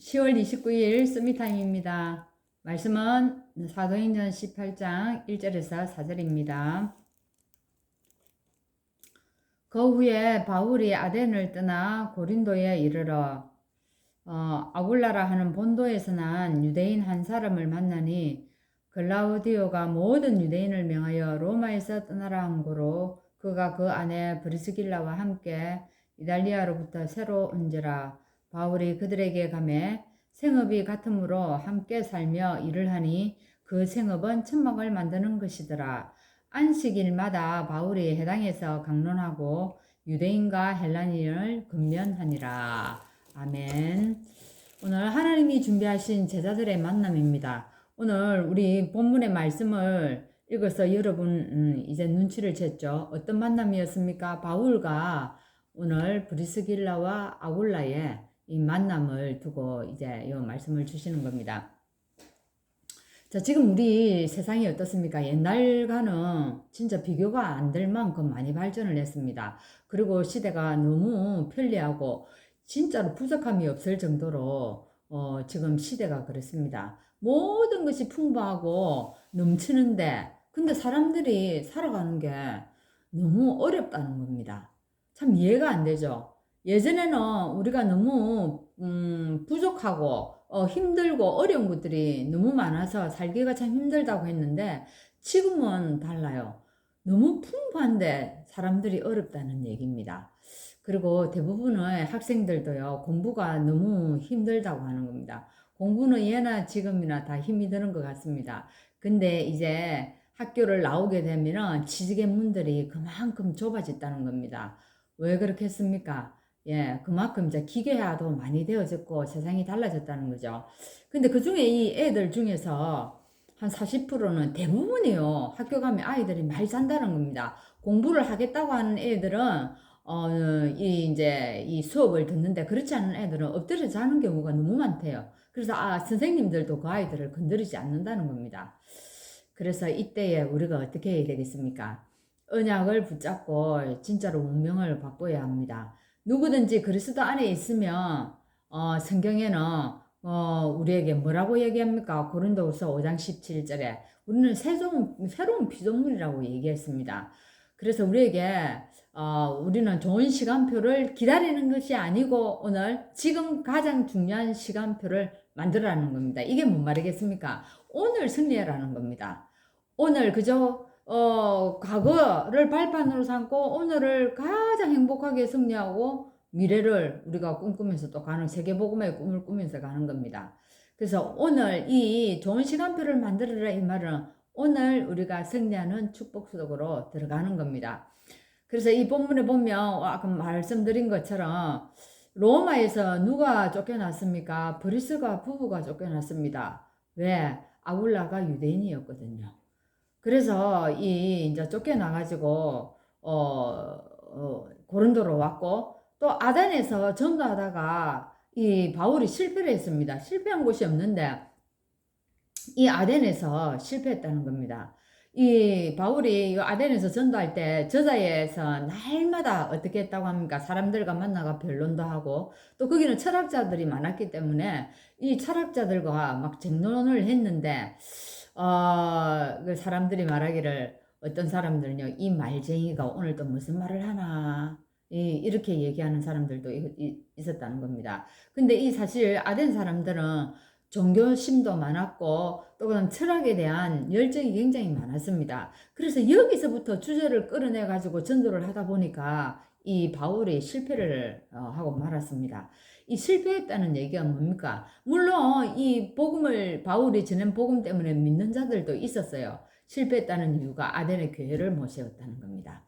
10월 29일 스미타임입니다. 말씀은 사도행전 18장 1절에서 4절입니다. 그 후에 바울이 아덴을 떠나 고린도에 이르러 어, 아굴라라 하는 본도에서 난 유대인 한 사람을 만나니 글라우디오가 모든 유대인을 명하여 로마에서 떠나라 한 고로 그가 그 안에 브리스길라와 함께 이달리아로부터 새로 온지라 바울이 그들에게 가매 생업이 같으므로 함께 살며 일을 하니 그 생업은 천막을 만드는 것이더라. 안식일마다 바울이 해당에서 강론하고 유대인과 헬라인을 근면하니라. 아멘. 오늘 하나님이 준비하신 제자들의 만남입니다. 오늘 우리 본문의 말씀을 읽어서 여러분 음, 이제 눈치를 챘죠. 어떤 만남이었습니까? 바울과 오늘 브리스길라와 아굴라의 이 만남을 두고 이제 이 말씀을 주시는 겁니다. 자, 지금 우리 세상이 어떻습니까? 옛날과는 진짜 비교가 안 될 만큼 많이 발전을 했습니다. 그리고 시대가 너무 편리하고 진짜로 부족함이 없을 정도로 어, 지금 시대가 그렇습니다. 모든 것이 풍부하고 넘치는데 근데 사람들이 살아가는 게 너무 어렵다는 겁니다. 참 이해가 안 되죠. 예전에는 우리가 너무 음, 부족하고 어, 힘들고 어려운 것들이 너무 많아서 살기가 참 힘들다고 했는데 지금은 달라요. 너무 풍부한데 사람들이 어렵다는 얘기입니다. 그리고 대부분의 학생들도요, 공부가 너무 힘들다고 하는 겁니다. 공부는 예나 지금이나 다 힘이 드는 것 같습니다. 근데 이제 학교를 나오게 되면은 취직의 문들이 그만큼 좁아졌다는 겁니다. 왜 그렇겠습니까? 예, 그만큼 이제 기계화도 많이 되어졌고 세상이 달라졌다는 거죠. 근데 그 중에 이 애들 중에서 한 40%는 대부분이요. 학교 가면 아이들이 말 잔다는 겁니다. 공부를 하겠다고 하는 애들은 어, 이 이제 이 수업을 듣는데 그렇지 않은 애들은 엎드려 자는 경우가 너무 많대요. 그래서 아, 선생님들도 그 아이들을 건드리지 않는다는 겁니다. 그래서 이때에 우리가 어떻게 해야 되겠습니까? 언약을 붙잡고 진짜로 운명을 바꿔야 합니다. 누구든지 그리스도 안에 있으면 어, 성경에는 어, 우리에게 뭐라고 얘기합니까? 고린도후서 5장 17절에 우리는 새로운, 새로운 피조물이라고 얘기했습니다. 그래서 우리에게 어, 우리는 좋은 시간표를 기다리는 것이 아니고 오늘 지금 가장 중요한 시간표를 만들어라는 겁니다. 이게 뭔 말이겠습니까? 오늘 승리하라는 겁니다. 오늘 그저 어, 과거를 발판으로 삼고 오늘을 가장 행복하게 승리하고 미래를 우리가 꿈꾸면서 또 가는 세계복음의 꿈을 꾸면서 가는 겁니다. 그래서 오늘 이 좋은 시간표를 만들어라 이 말은 오늘 우리가 승리하는 축복 속으로 들어가는 겁니다. 그래서 이 본문에 보면 아까 말씀드린 것처럼 로마에서 누가 쫓겨났습니까? 브리스가 부부가 쫓겨났습니다. 왜? 아울라가 유대인이었거든요. 그래서 이 이제 쫓겨나가지고 어, 어 고린도로 왔고 또 아단에서 전도하다가 이 바울이 실패를 했습니다. 실패한 곳이 없는데 이 아덴에서 실패했다는 겁니다. 이 바울이 이 아덴에서 전도할 때 저자에서 날마다 어떻게 했다고 합니까? 사람들과 만나가 변론도 하고 또 거기는 철학자들이 많았기 때문에 이 철학자들과 막 쟁론을 했는데 어, 그 사람들이 말하기를 어떤 사람들은요 이 말쟁이가 오늘 또 무슨 말을 하나 이, 이렇게 얘기하는 사람들도 있었다는 겁니다. 근데 이 사실 아덴 사람들은 종교심도 많았고 또 그런 철학에 대한 열정이 굉장히 많았습니다. 그래서 여기서부터 주제를 끌어내 가지고 전도를 하다 보니까 이 바울이 실패를 어, 하고 말았습니다. 이 실패했다는 얘기가 뭡니까? 물론 이 복음을 바울이 전한 복음 때문에 믿는 자들도 있었어요. 실패했다는 이유가 아덴의 교회를 못 세웠다는 겁니다.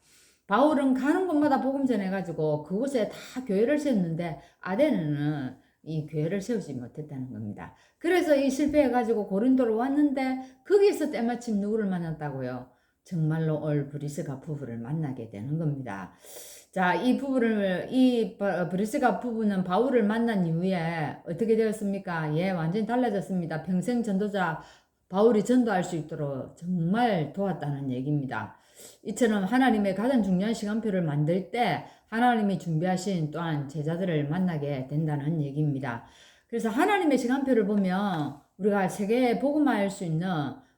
바울은 가는 곳마다 복음 전해가지고 그곳에 다 교회를 세웠는데 아덴은 이 교회를 세우지 못했다는 겁니다. 그래서 이 실패해가지고 고린도로 왔는데 거기서 때마침 누구를 만났다고요? 정말로 올 브리스가 부부를 만나게 되는 겁니다. 자, 이 부부를, 이 브리스가 부부는 바울을 만난 이후에 어떻게 되었습니까? 예, 완전히 달라졌습니다. 평생 전도자 바울이 전도할 수 있도록 정말 도왔다는 얘기입니다. 이처럼 하나님의 가장 중요한 시간표를 만들 때 하나님이 준비하신 또한 제자들을 만나게 된다는 얘기입니다. 그래서 하나님의 시간표를 보면 우리가 세계에 복음화할 수 있는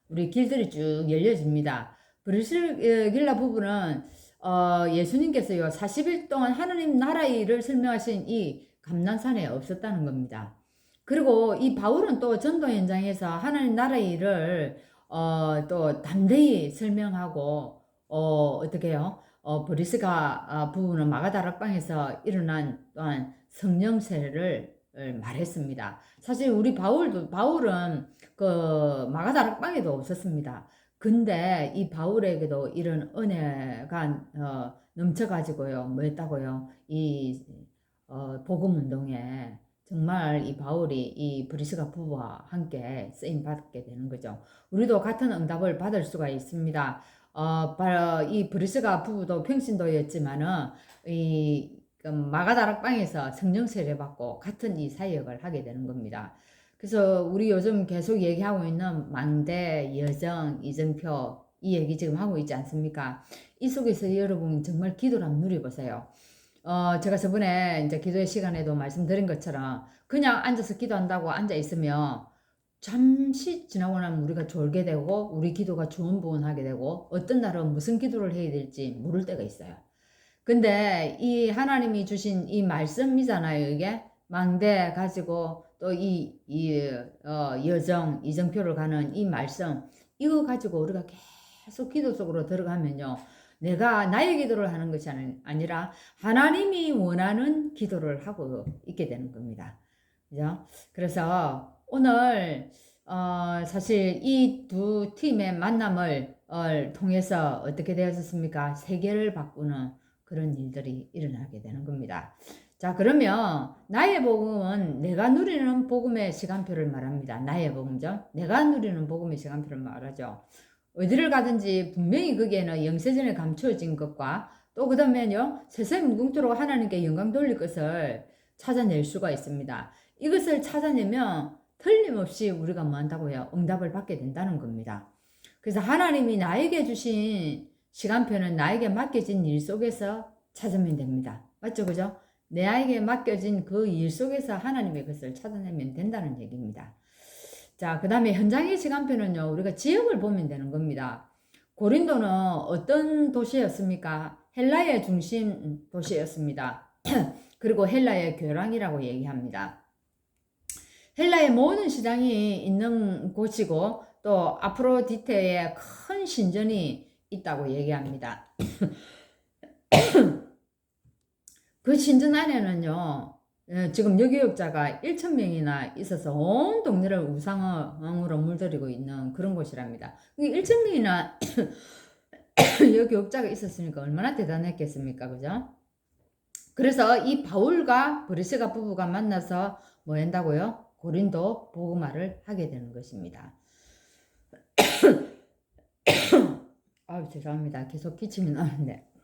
우리 길들이 쭉 열려집니다. 브리스길라 부부는 어, 예수님께서요 40일 동안 하나님 나라의 일을 설명하신 이 감난산에 없었다는 겁니다. 그리고 이 바울은 또 전도 현장에서 하나님 나라의 일을 어, 또 담대히 설명하고 어, 어떻게 해요? 어, 브리스가 아, 부부는 마가다락방에서 일어난 또한 성령 세례를 말했습니다. 사실 우리 바울도 바울은 그 마가다락방에도 없었습니다. 근데 이 바울에게도 이런 은혜가 어, 넘쳐가지고요. 뭐 했다고요? 이 어, 복음 운동에 정말 이 바울이 이 브리스가 부부와 함께 쓰임 받게 되는 거죠. 우리도 같은 응답을 받을 수가 있습니다. 어, 이 브리스가 부부도 평신도였지만은 이그 마가다락방에서 성령 세례 받고 같은 이 사역을 하게 되는 겁니다. 그래서 우리 요즘 계속 얘기하고 있는 망대, 여정, 이정표 이 얘기 지금 하고 있지 않습니까? 이 속에서 여러분 정말 기도를 한번 누려보세요. 어, 제가 저번에 이제 기도의 시간에도 말씀드린 것처럼 그냥 앉아서 기도한다고 앉아 있으면 잠시 지나고 나면 우리가 졸게 되고 우리 기도가 좋은 부분 하게 되고 어떤 날은 무슨 기도를 해야 될지 모를 때가 있어요. 근데 이 하나님이 주신 이 말씀이잖아요, 이게. 망대 가지고 또 이, 이, 어, 여정, 이정표를 가는 이 말씀, 이거 가지고 우리가 계속 기도 속으로 들어가면요. 내가 나의 기도를 하는 것이 아니라 하나님이 원하는 기도를 하고 있게 되는 겁니다. 그죠? 그래서 오늘, 어, 사실 이 두 팀의 만남을 어, 통해서 어떻게 되었습니까? 세계를 바꾸는 그런 일들이 일어나게 되는 겁니다. 자, 그러면 나의 복음은 내가 누리는 복음의 시간표를 말합니다. 나의 복음죠. 내가 누리는 복음의 시간표를 말하죠. 어디를 가든지 분명히 거기에는 영세전에 감추어진 것과 또 그 다음에요. 세세 무궁토록 하나님께 영광 돌릴 것을 찾아낼 수가 있습니다. 이것을 찾아내면 틀림없이 우리가 뭐 한다고요? 응답을 받게 된다는 겁니다. 그래서 하나님이 나에게 주신 시간표는 나에게 맡겨진 일 속에서 찾으면 됩니다. 맞죠? 그죠? 내에게 맡겨진 그 일 속에서 하나님의 것을 찾아내면 된다는 얘기입니다. 자, 그 다음에 현장의 시간표는요, 우리가 지역을 보면 되는 겁니다. 고린도는 어떤 도시였습니까? 헬라의 중심 도시였습니다. 그리고 헬라의 교랑이라고 얘기합니다. 헬라의 모든 시장이 있는 곳이고 또 아프로디테의 큰 신전이 있다고 얘기합니다. 그 신전 안에는요, 예, 지금 여교육자가 1천명이나 있어서 온 동네를 우상으로 물들이고 있는 그런 곳이랍니다. 1천명이나 여교육자가 있었으니까 얼마나 대단했겠습니까? 그죠? 그래서 이 바울과 브리스가 부부가 만나서 뭐 한다고요? 고린도 복음화를 하게 되는 것입니다. 아 죄송합니다. 계속 기침이 나는데.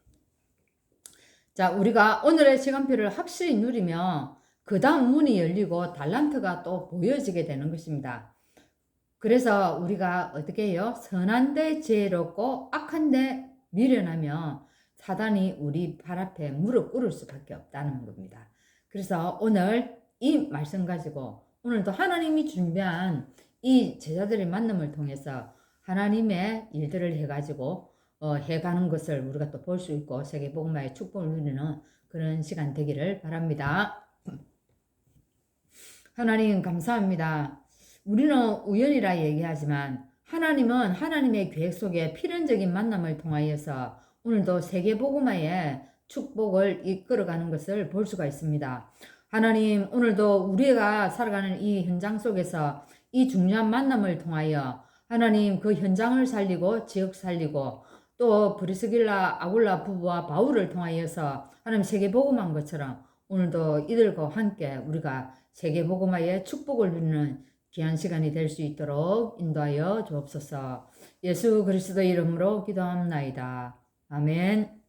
자, 우리가 오늘의 시간표를 확실히 누리면 그 다음 문이 열리고 달란트가 또 보여지게 되는 것입니다. 그래서 우리가 어떻게 해요? 선한데 지혜롭고 악한데 미련하면 사단이 우리 발 앞에 무릎 꿇을 수밖에 없다는 겁니다. 그래서 오늘 이 말씀 가지고 오늘도 하나님이 준비한 이 제자들의 만남을 통해서 하나님의 일들을 해가지고 어, 해가는 것을 우리가 또 볼 수 있고 세계복음화의 축복을 누리는 그런 시간 되기를 바랍니다. 하나님 감사합니다. 우리는 우연이라 얘기하지만 하나님은 하나님의 계획 속에 필연적인 만남을 통하여서 오늘도 세계복음화의 축복을 이끌어가는 것을 볼 수가 있습니다. 하나님 오늘도 우리가 살아가는 이 현장 속에서 이 중요한 만남을 통하여 하나님 그 현장을 살리고 지역 살리고 또 브리스길라 아굴라 부부와 바울을 통하여서 하나님 세계복음한 것처럼 오늘도 이들과 함께 우리가 세계복음화의 축복을 누리는 귀한 시간이 될 수 있도록 인도하여 주옵소서. 예수 그리스도 이름으로 기도합나이다. 아멘.